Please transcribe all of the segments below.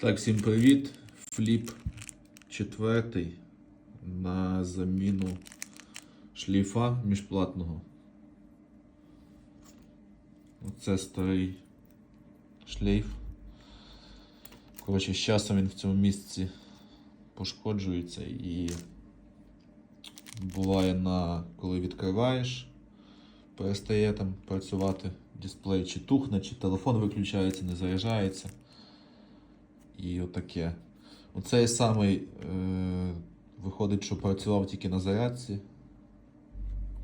Так, всім привіт. Фліп четвертий на заміну шліфа міжплатного. Оце старий шлейф. Коротше, з часом він в цьому місці пошкоджується і буває на коли відкриваєш, перестає там працювати дисплей, чи тухне, чи телефон виключається, не заряджається. І отаке. Оцей самий е, виходить, що працював тільки на зарядці.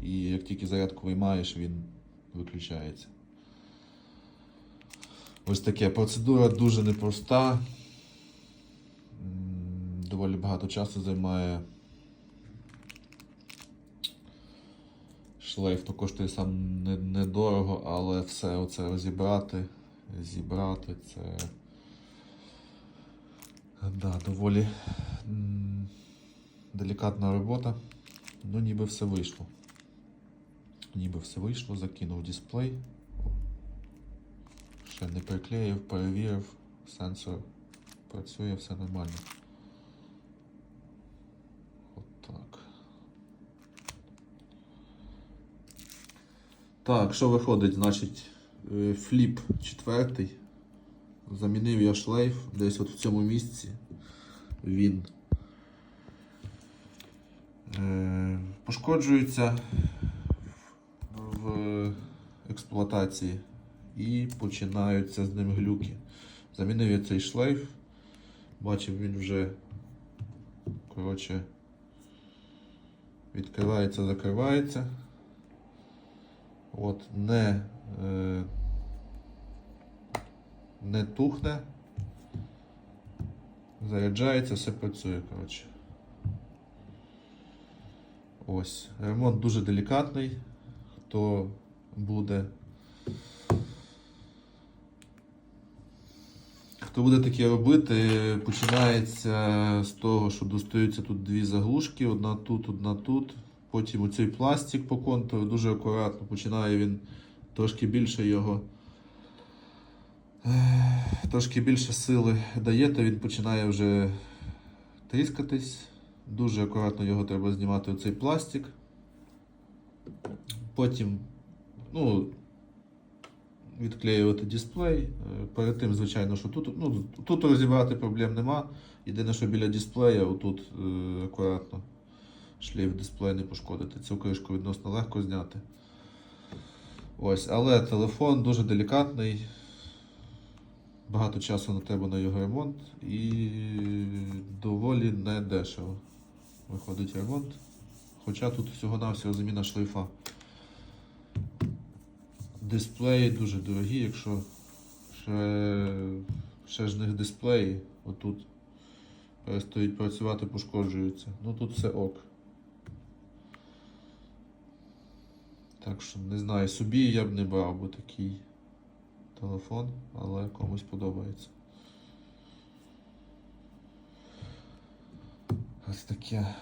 І як тільки зарядку виймаєш, він виключається. Ось таке. Процедура дуже непроста. Доволі багато часу займає. Шлейф то коштує сам не- недорого, але все оце розібрати, зібрати це. Да, доволі делікатна робота. Ну, ніби все вийшло. Ніби все вийшло, закинув дисплей. Ще не приклеїв, перевірив. Сенсор працює, все нормально. От так. Так, що виходить, значить, е, фліп четвертий. Замінив я шлейф десь от в цьому місці. Він е, пошкоджується в експлуатації і починаються з ним глюки. Замінив я цей шлейф. Бачив, він вже коротше, відкривається, закривається. От, не е, не тухне, заряджається, все працює, коротше. Ось. Ремонт дуже делікатний. Хто буде. Хто буде таке робити, починається з того, що достаються тут дві заглушки, одна тут, одна тут. Потім оцей пластик по контуру дуже акуратно починає він трошки більше його. Трошки більше сили дає, то він починає вже тріскатись. Дуже акуратно його треба знімати оцей пластик. Потім ну, відклеювати дисплей. Е, Перед тим, звичайно, що тут, ну, тут розібрати проблем нема. Єдине, що біля дисплея, отут е, акуратно шлейф дисплея не пошкодити. Цю кришку відносно легко зняти. Ось, але телефон дуже делікатний. Багато часу на тебе на його ремонт і доволі не дешево виходить ремонт. Хоча тут всього-навсього заміна шлейфа. Дисплеї дуже дорогі, якщо ще, ще ж них дисплеї отут перестають працювати, пошкоджуються. Ну тут все ок. Так що не знаю, собі я б не брав би такий телефон, але комусь подобається. Ось таке.